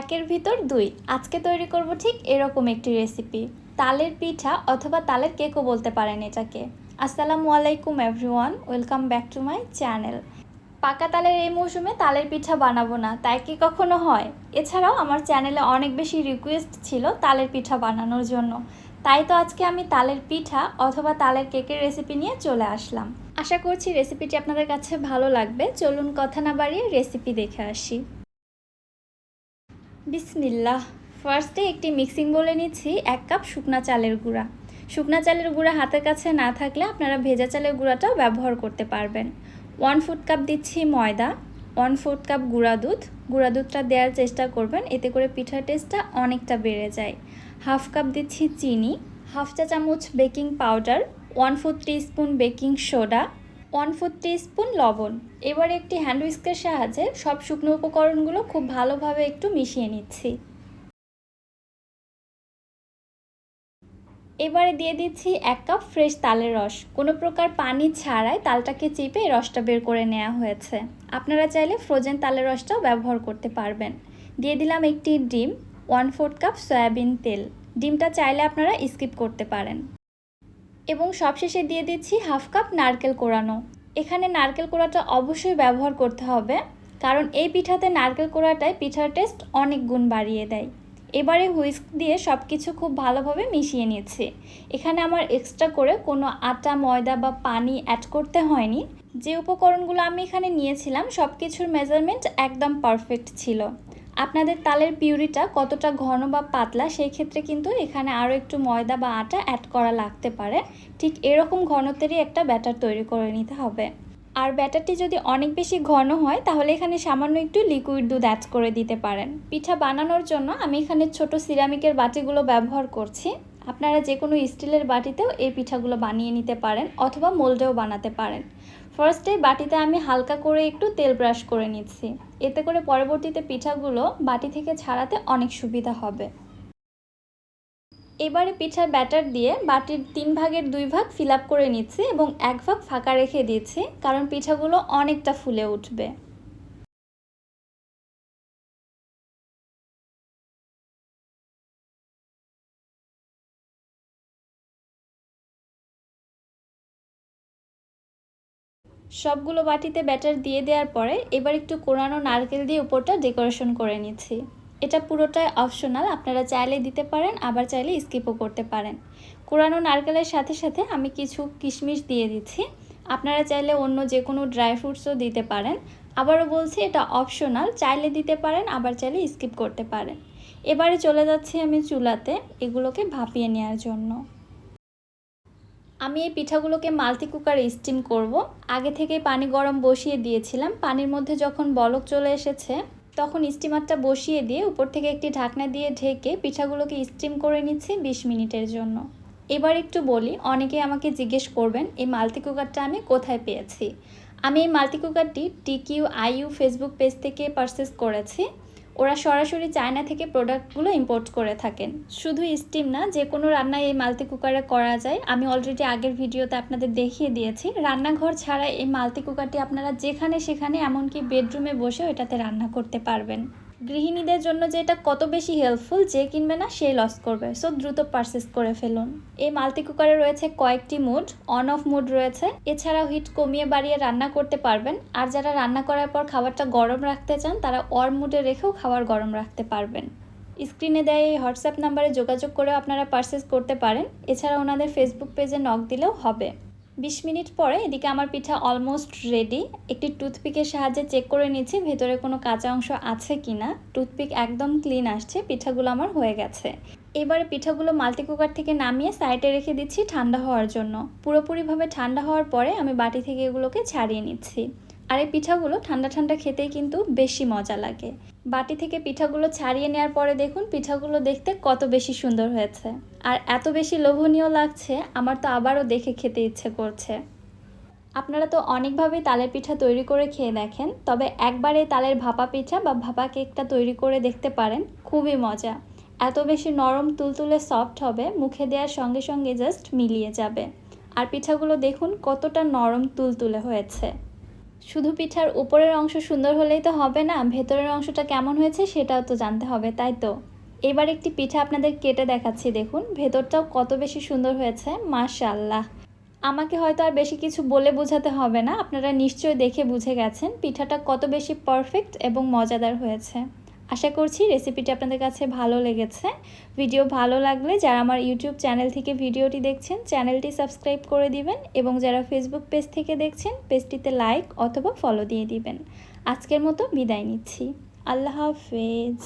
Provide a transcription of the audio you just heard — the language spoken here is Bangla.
একের ভিতর দুই। আজকে তৈরি করব ঠিক এরকম একটি রেসিপি তালের পিঠা অথবা তালের কেকও বলতে পারেন এটাকে। আসসালামু আলাইকুম everyone welcome back to my channel পাকা তালের এই মৌসুমে তালের পিঠা বানাবো না, তাই কি কখনো হয়? এছাড়াও আমার চ্যানেলে অনেক বেশি রিকোয়েস্ট ছিল তালের পিঠা বানানোর জন্য। তাই তো আজকে আমি তালের পিঠা অথবা তালের কেকের রেসিপি নিয়ে চলে আসলাম। আশা করছি রেসিপিটি আপনাদের কাছে ভালো লাগবে। চলুন কথা না বাড়িয়ে রেসিপি দেখে আসি। বিসমিল্লাহ। ফার্স্টে একটি মিক্সিং বলে নিচ্ছি এক কাপ শুকনা চালের গুঁড়া। শুকনা চালের গুঁড়া হাতের কাছে না থাকলে আপনারা ভেজা চালের গুঁড়াটাও ব্যবহার করতে পারবেন। ওয়ান ফুট কাপ দিচ্ছি ময়দা ওয়ান ফোর্থ কাপ গুঁড়া দুধ। গুঁড়া দুধটা দেওয়ার চেষ্টা করবেন, এতে করে পিঠার টেস্টটা অনেকটা বেড়ে যায়। হাফ কাপ দিচ্ছি চিনি হাফ চা চামচ baking powder one four spoon baking soda one four spoon লবণ। এবার একটি হ্যান্ড উইস্কের সাহায্যে সব শুকনো উপকরণগুলো খুব ভালোভাবে একটু মিশিয়ে নিচ্ছি। এবারে দিয়ে দিচ্ছি এক কাপ ফ্রেশ তালের রস। কোনো প্রকার পানি ছাড়াই তালটাকে চিপে রসটা বের করে নেওয়া হয়েছে। আপনারা চাইলে ফ্রোজেন তালের রসটাও ব্যবহার করতে পারবেন। দিয়ে দিলাম একটি ডিম ওয়ান ফোর্থ কাপ সয়াবিন তেল। ডিমটা চাইলে আপনারা স্কিপ করতে পারেন। এবং সবশেষে দিয়ে দিচ্ছি হাফ কাপ নারকেল কোড়ানো এখানে নারকেল কোড়াটা অবশ্যই ব্যবহার করতে হবে, কারণ এই পিঠাতে নারকেল কোড়াটাই পিঠার টেস্ট অনেক গুণ বাড়িয়ে দেয়। এবারে হুইস্ক দিয়ে সব কিছু খুব ভালোভাবে মিশিয়ে নিচ্ছি। এখানে আমার এক্সট্রা করে কোনো আটা, ময়দা বা পানি অ্যাড করতে হয়নি। যে উপকরণগুলো আমি এখানে নিয়েছিলাম সব কিছুর মেজারমেন্ট একদম পারফেক্ট ছিল। আপনাদের তালের পিউরিটা কতটা ঘন বা পাতলা, সেই ক্ষেত্রে কিন্তু এখানে আরও একটু ময়দা বা আটা অ্যাড করা লাগতে পারে। ঠিক এরকম ঘনতেরই একটা ব্যাটার তৈরি করে নিতে হবে। আর ব্যাটারটি যদি অনেক বেশি ঘন হয়, তাহলে এখানে সামান্য একটু লিকুইড দুধ অ্যাড করে দিতে পারেন। পিঠা বানানোর জন্য আমি এখানে ছোট সিরামিকের বাটিগুলো ব্যবহার করছি। আপনারা যে কোনো স্টিলের বাটিতেও এই পিঠাগুলো বানিয়ে নিতে পারেন অথবা মোল্ডেও বানাতে পারেন। ফার্স্টে বাটিতে আমি হালকা করে একটু তেল ব্রাশ করে নিচ্ছি। এতে করে পরবর্তীতে পিঠাগুলো বাটি থেকে ছাড়াতে অনেক সুবিধা হবে। এবারে পিঠার ব্যাটার দিয়ে বাটির তিন ভাগের দুই ভাগ ফিল করে নিচ্ছি এবং এক ভাগ ফাঁকা রেখে দিচ্ছি, কারণ পিঠাগুলো অনেকটা ফুলে উঠবে। সবগুলো বাটিতে ব্যাটার দিয়ে দেওয়ার পরে এবার একটু কোরানো নারকেল দিয়ে উপরটা ডেকোরেশন করে নিচ্ছি। এটা পুরোটাই অপশনাল, আপনারা চাইলে দিতে পারেন, আবার চাইলে স্কিপও করতে পারেন। কোরানো নারকেলের সাথে সাথে আমি কিছু কিশমিশ দিয়ে দিচ্ছি। আপনারা চাইলে অন্য যে কোনো ড্রাই ফ্রুটসও দিতে পারেন। আবারও বলছি, এটা অপশনাল, চাইলে দিতে পারেন, আবার চাইলে স্কিপ করতে পারেন। এবারে চলে যাচ্ছি আমি চুলাতে, এগুলোকে ভাপিয়ে নেওয়ার জন্য। আমি এই পিঠাগুলোকে মাল্টি কুকারে স্টিম করব। আগে থেকে পানি গরম বসিয়ে দিয়েছিলাম। পানির মধ্যে যখন বলক চলে এসেছে, তখন স্টিমারটা বসিয়ে দিয়ে উপর থেকে একটি ঢাকনা দিয়ে ঢেকে পিঠাগুলোকে স্টিম করে নিচ্ছি বিশ মিনিটের জন্য। এবার একটু বলি অনেকে আমাকে জিজ্ঞেস করবেন, এই মাল্টি কুকারটা আমি কোথায় পেয়েছি? আমি এই মাল্টি কুকারটি টিকিউ আইইউ ফেসবুক পেজ থেকে পারচেস করেছি। ওরা সরাসরি চায়না থেকে প্রোডাক্টগুলো ইম্পোর্ট করে থাকেন। শুধু স্টিম না যে কোনো রান্না এই মাল্টি কুকারে করা যায়। আমি অলরেডি আগের ভিডিওতে আপনাদের দেখিয়ে দিয়েছি। রান্নাঘর ছাড়া এই মাল্টি কুকারটি আপনারা যেখানে সেখানে এমনকি বেডরুমে বসেও এটাতে রান্না করতে পারবেন। গৃহিণীদের জন্য যে এটা কত বেশি হেল্পফুল যে কিনবে না সে লস করবে। সো দ্রুত পারচেস করে ফেলুন। এই মাল্টি কুকারে রয়েছে কয়েকটি মুড অন অফ মুড রয়েছে। এছাড়াও হিট কমিয়ে বাড়িয়ে রান্না করতে পারবেন। আর যারা রান্না করার পর খাবারটা গরম রাখতে চান, তারা অর মুডে রেখেও খাবার গরম রাখতে পারবেন। স্ক্রিনে দেয় এই হোয়াটসঅ্যাপ নাম্বারে যোগাযোগ করেও আপনারা পারচেস করতে পারেন। এছাড়া ওনাদের ফেসবুক পেজে নক দিলেও হবে। বিশ মিনিট পরে এদিকে আমার পিঠা অলমোস্ট রেডি একটি টুথপিকের সাহায্যে চেক করে নিচ্ছি ভেতরে কোনো কাঁচা অংশ আছে কি না টুথপিক একদম ক্লিন আসছে, পিঠাগুলো আমার হয়ে গেছে। এবারে পিঠাগুলো মাল্টি কুকার থেকে নামিয়ে সাইডে রেখে দিচ্ছি ঠান্ডা হওয়ার জন্য। পুরোপুরিভাবে ঠান্ডা হওয়ার পরে আমি বাটি থেকে এগুলোকে ছাড়িয়ে নিচ্ছি। আর এই পিঠাগুলো ঠান্ডা ঠান্ডা খেতেই কিন্তু বেশি মজা লাগে। বাটি থেকে পিঠাগুলো ছাড়িয়ে নেওয়ার পরে দেখুন পিঠাগুলো দেখতে কত বেশি সুন্দর হয়েছে। আর এত বেশি লোভনীয় লাগছে, আমার তো আবারও দেখে খেতে ইচ্ছে করছে। আপনারা তো অনেকভাবেই তালের পিঠা তৈরি করে খেয়ে দেখেন, তবে একবারে তালের ভাপা পিঠা বা ভাপা কেকটা তৈরি করে দেখতে পারেন, খুবই মজা। এত বেশি নরম, তুলতুলে সফট হবে, মুখে দেওয়ার সঙ্গে সঙ্গে জাস্ট মিলিয়ে যাবে। আর পিঠাগুলো দেখুন কতটা নরম, তুলতুলে হয়েছে। শুধু পিঠার উপরের অংশ সুন্দর হলেই তো হবে না, ভেতরের অংশটা কেমন হয়েছে সেটাও তো জানতে হবে, তাই তো? এবার একটি পিঠা আপনাদের কেটে দেখাচ্ছি, দেখুন। ভেতরটাও কত বেশি সুন্দর হয়েছে মাশাল্লাহ আমাকে হয়তো আর বেশি কিছু বলে বোঝাতে হবে না, আপনারা নিশ্চয়ই দেখে বুঝে গেছেন, পিঠাটা কত বেশি পারফেক্ট এবং মজাদার হয়েছে। আশা করছি রেসিপিটি আপনাদের কাছে ভালো লেগেছে। ভিডিও ভালো লাগলে যারা আমার ইউটিউব চ্যানেল থেকে ভিডিওটি দেখছেন চ্যানেলটি সাবস্ক্রাইব করে দিবেন এবং যারা ফেসবুক পেজ থেকে দেখছেন পেজটিতে লাইক অথবা ফলো দিয়ে দিবেন। আজকের মতো বিদায় নিচ্ছি। আল্লাহ হাফেজ।